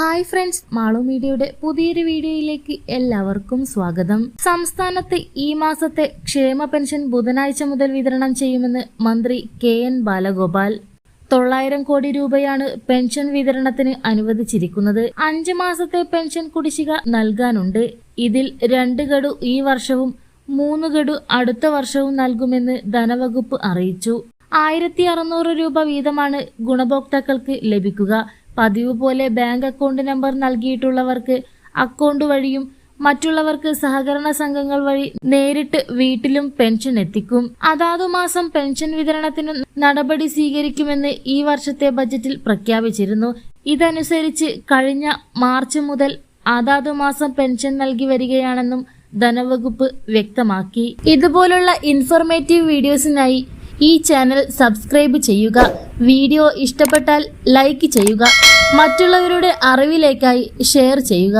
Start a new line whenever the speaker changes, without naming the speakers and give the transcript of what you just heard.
Hi friends Malu മീഡിയയുടെ പുതിയൊരു വീഡിയോയിലേക്ക് എല്ലാവർക്കും സ്വാഗതം. സംസ്ഥാനത്ത് ഈ മാസത്തെ ക്ഷേമ പെൻഷൻ ബുധനാഴ്ച മുതൽ വിതരണം ചെയ്യുമെന്ന് മന്ത്രി കെ എൻ ബാലഗോപാൽ. തൊള്ളായിരം കോടി രൂപയാണ് പെൻഷൻ വിതരണത്തിന് അനുവദിച്ചിരിക്കുന്നത്. അഞ്ച് മാസത്തെ പെൻഷൻ കുടിശ്ശിക നൽകാനുണ്ട്. ഇതിൽ രണ്ട് ഗഡു ഈ വർഷവും മൂന്ന് ഗഡു അടുത്ത വർഷവും നൽകുമെന്ന് ധനവകുപ്പ് അറിയിച്ചു. ആയിരത്തി അറുന്നൂറ് രൂപ വീതമാണ് ഗുണഭോക്താക്കൾക്ക് ലഭിക്കുക. പതിവ് പോലെ ബാങ്ക് അക്കൗണ്ട് നമ്പർ നൽകിയിട്ടുള്ളവർക്ക് അക്കൗണ്ട് വഴിയും മറ്റുള്ളവർക്ക് സഹകരണ സംഘങ്ങൾ വഴി നേരിട്ട് വീട്ടിലും പെൻഷൻ എത്തിക്കും. അതാതു മാസം പെൻഷൻ വിതരണത്തിന് നടപടി സ്വീകരിക്കുമെന്ന് ഈ വർഷത്തെ ബജറ്റിൽ പ്രഖ്യാപിച്ചിരുന്നു. ഇതനുസരിച്ച് കഴിഞ്ഞ മാർച്ച് മുതൽ അതാതു മാസം പെൻഷൻ നൽകി വരികയാണെന്നും ധനവകുപ്പ് വ്യക്തമാക്കി. ഇതുപോലുള്ള ഇൻഫോർമേറ്റീവ് വീഡിയോസിനായി ഈ ചാനൽ സബ്സ്ക്രൈബ് ചെയ്യുക. വീഡിയോ ഇഷ്ടപ്പെട്ടാൽ ലൈക്ക് ചെയ്യുക. മറ്റുള്ളവരുടെ അറിവിലേക്കായി ഷെയർ ചെയ്യുക.